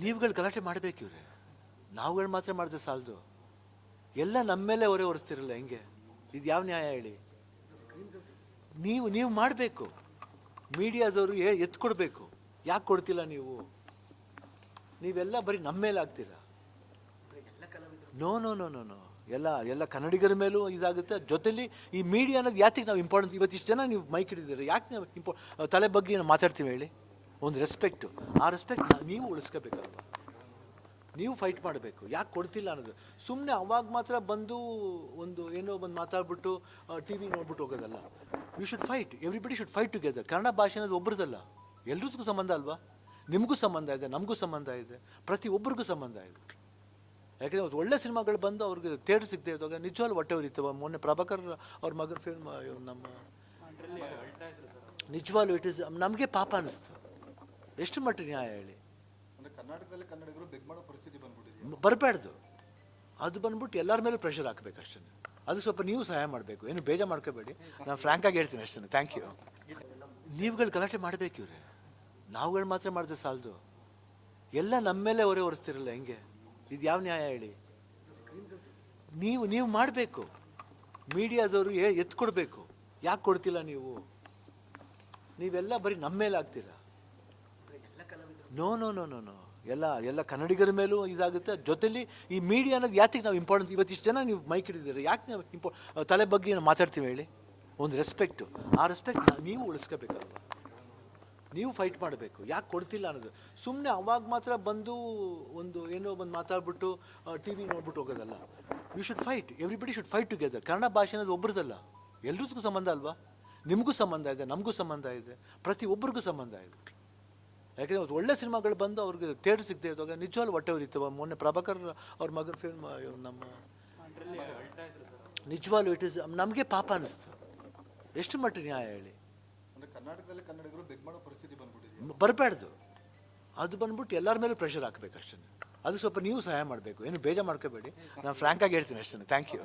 ನೀವುಗಳು ಗಲಾಟೆ ಮಾಡಬೇಕು ಇವ್ರೆ. ನಾವುಗಳು ಮಾತ್ರ ಮಾಡಿದ್ರೆ ಸಾಲದು. ಎಲ್ಲ ನಮ್ಮ ಮೇಲೆ ಹೊರೆ ಹೊರಿಸ್ತಿರಲ್ಲ ಹೆಂಗೆ? ಇದು ಯಾವ ನ್ಯಾಯ ಹೇಳಿ? ನೀವು ನೀವು ಮಾಡಬೇಕು. ಮೀಡಿಯಾದವರು ಎತ್ತು ಕೊಡಬೇಕು. ಯಾಕೆ ಕೊಡ್ತಿಲ್ಲ ನೀವು? ನೀವೆಲ್ಲ ಬರೀ ನಮ್ಮ ಮೇಲೆ ಆಗ್ತೀರ? No no no no no. ಎಲ್ಲ ಎಲ್ಲ ಕನ್ನಡಿಗರ ಮೇಲೂ ಇದಾಗುತ್ತೆ. ಜೊತೆಲಿ ಈ ಮೀಡಿಯಾ ಅನ್ನೋದು ಯಾತಿಗೆ ನಾವು ಇಂಪಾರ್ಟೆನ್ಸ್ ಇವತ್ತಿಷ್ಟು ಜನ ನೀವು ಮೈಕ್ ಹಿಡಿದಿರಿ ಯಾಕೆ ನಾವು ಇಂಪಾ ತಲೆ ಬಗ್ಗೆ ನಾವು ಮಾತಾಡ್ತೀವಿ ಹೇಳಿ. ಒಂದು ರೆಸ್ಪೆಕ್ಟು ಆ ರೆಸ್ಪೆಕ್ಟ್ ನೀವು ಉಳಿಸ್ಕೋಬೇಕಲ್ವ ನೀವು ಫೈಟ್ ಮಾಡಬೇಕು. ಯಾಕೆ ಕೊಡ್ತಿಲ್ಲ ಅನ್ನೋದು. ಸುಮ್ಮನೆ ಅವಾಗ ಮಾತ್ರ ಬಂದು ಒಂದು ಏನೋ ಬಂದು ಮಾತಾಡ್ಬಿಟ್ಟು ಟಿ ವಿ ನೋಡ್ಬಿಟ್ಟು ಹೋಗೋದಲ್ಲ. You should fight everybody should fight together Kannada ಭಾಷೆ ಅನ್ನೋದು ಒಬ್ಬರದಲ್ಲ ಎಲ್ರಿಗೂ ಸಂಬಂಧ ಅಲ್ವಾ? ನಿಮಗೂ ಸಂಬಂಧ ಇದೆ ನಮಗೂ ಸಂಬಂಧ ಇದೆ ಪ್ರತಿ ಒಬ್ಬರಿಗೂ ಸಂಬಂಧ ಇದೆ. ಯಾಕೆಂದರೆ ಒಂದು ಒಳ್ಳೆ ಸಿನಿಮಾಗಳು ಬಂದು ಅವ್ರಿಗೆ ಥಿಯೇಟರ್ ಸಿಗದೆ ಇದ್ದಾಗ ನಿಜವಾಗ್ಲೂ ಹೊಟ್ಟೆ ಉರಿತವ ಮೊನ್ನೆ ಪ್ರಭಾಕರ್ ಅವ್ರ ಮಗನ ಫಿಲ್ಮ್ ನಮ್ಮ ನಿಜವಾಗ್ಲೂ ಇಟ್ ಇಸ್ ನಮಗೆ ಪಾಪ ಅನಿಸ್ತು. ಎಷ್ಟು ಮಟ್ಟಿಗೆ ನ್ಯಾಯ ಹೇಳಿ? ಕರ್ನಾಟಕದಲ್ಲಿ ಕನ್ನಡಿಗರು ಬೆಗ್ ಮಾಡೋ ಪರಿಸ್ಥಿತಿ ಬಂದ್ಬಿಟ್ಟಿದೆ. ಬರಬಾರ್ದು ಅದು ಬಂದ್ಬಿಟ್ಟು ಎಲ್ಲರ ಮೇಲೂ ಪ್ರೆಷರ್ ಹಾಕಬೇಕು ಅಷ್ಟೇ. ಅದು ಸ್ವಲ್ಪ ನೀವು ಸಹಾಯ ಮಾಡಬೇಕು. ಏನು ಬೇಜ ಮಾಡ್ಕೋಬೇಡಿ. ನಾನು ಫ್ರ್ಯಾಂಕಾಗಿ ಹೇಳ್ತೀನಿ ಅಷ್ಟೇ. ಥ್ಯಾಂಕ್ ಯು ನೀವುಗಳು ಗಲಾಟೆ ಮಾಡಬೇಕು ಇವ್ರೆ. ನಾವುಗಳು ಮಾತ್ರ ಮಾಡಿದ್ರೆ ಸಾಲದು. ಎಲ್ಲ ನಮ್ಮ ಮೇಲೆ ಹೊರೆ ಹೊರಿಸ್ತಿರಲ್ಲ ಹೆಂಗೆ? ಇದು ಯಾವ ನ್ಯಾಯ ಹೇಳಿ? ನೀವು ನೀವು ಮಾಡಬೇಕು. ಮೀಡಿಯಾದವರು ಎತ್ಕೊಡ್ಬೇಕು. ಕೊಡಬೇಕು ಯಾಕೆ ಕೊಡ್ತಿಲ್ಲ ನೀವು? ನೀವೆಲ್ಲ ಬರೀ ನಮ್ಮ ಮೇಲೆ ಆಗ್ತೀರಾ? No no no no no ಎಲ್ಲ ಎಲ್ಲ ಕನ್ನಡಿಗರ ಮೇಲೂ ಇದಾಗುತ್ತೆ. ಜೊತೆಲಿ ಈ ಮೀಡಿಯಾ ಅನ್ನೋದು ಯಾತಿಗೆ ನಾವು ಇಂಪಾರ್ಟೆನ್ಸ್ ಇವತ್ತಿಷ್ಟು ಜನ ನೀವು ಮೈಕ್ ಹಿಡಿದಿದ್ದೀರಿ? ಯಾಕೆ ನಾವು ಇಂಪೋ ತಲೆ ಬಗ್ಗೆ ನಾವು ಮಾತಾಡ್ತೀವಿ ಹೇಳಿ? ಒಂದು ರೆಸ್ಪೆಕ್ಟು ಆ ರೆಸ್ಪೆಕ್ಟ್ ನೀವು ಉಳಿಸ್ಕೋಬೇಕಲ್ವ? ನೀವು ಫೈಟ್ ಮಾಡಬೇಕು. ಯಾಕೆ ಕೊಡ್ತಿಲ್ಲ ಅನ್ನೋದು. ಸುಮ್ಮನೆ ಅವಾಗ ಮಾತ್ರ ಬಂದು ಒಂದು ಏನೋ ಬಂದು ಮಾತಾಡ್ಬಿಟ್ಟು ಟಿ ವಿ ನೋಡ್ಬಿಟ್ಟು ಹೋಗೋದಲ್ಲ. You should fight everybody should fight together Kannada ಭಾಷೆ ಅನ್ನೋದು ಒಬ್ಬರದಲ್ಲ ಎಲ್ರಿಗೂ ಸಂಬಂಧ ಅಲ್ವಾ? ನಿಮಗೂ ಸಂಬಂಧ ಇದೆ, ನಮಗೂ ಸಂಬಂಧ ಇದೆ ಪ್ರತಿ ಒಬ್ಬರಿಗೂ ಸಂಬಂಧ ಇದೆ. ಯಾಕಂದರೆ ಒಳ್ಳೆ ಸಿನಿಮಾಗಳು ಬಂದು ಅವ್ರಿಗೆ ಥಿಯೇಟರ್ ಸಿಗದೆ ಇದ್ದಾಗ ನಿಜವಾಗ್ಲೂ ಹೊಟ್ಟೆ ಉರಿತವ ಮೊನ್ನೆ ಪ್ರಭಾಕರ್ ಅವ್ರ ಮಗನ ಫಿಲ್ಮ್ ನಮ್ಮ ನಿಜವಾಗ್ಲೂ ಇಟ್ ಇಸ್ ನಮಗೆ ಪಾಪ ಅನಿಸ್ತು. ಎಷ್ಟು ಮಟ್ಟ ನ್ಯಾಯ ಹೇಳಿ. ಕರ್ನಾಟಕದಲ್ಲಿ ಕನ್ನಡಿಗರು ಬೆಗ್ ಮಾಡೋ ಪರಿಸ್ಥಿತಿ ಬಂದ್ಬಿಟ್ಟಿದೆ. ಬರಬಾರ್ದು ಅದು ಬಂದ್ಬಿಟ್ಟು ಎಲ್ಲರ ಮೇಲೂ ಪ್ರೆಷರ್ ಹಾಕಬೇಕು ಅಷ್ಟೇ ಅದು ಸ್ವಲ್ಪ ನೀವು ಸಹಾಯ ಮಾಡಬೇಕು. ಏನು ಬೇಜಾರು ಮಾಡ್ಕೋಬೇಡಿ. ನಾನು ಫ್ರ್ಯಾಂಕಾಗಿ ಹೇಳ್ತೀನಿ ಅಷ್ಟೇ ಥ್ಯಾಂಕ್ ಯು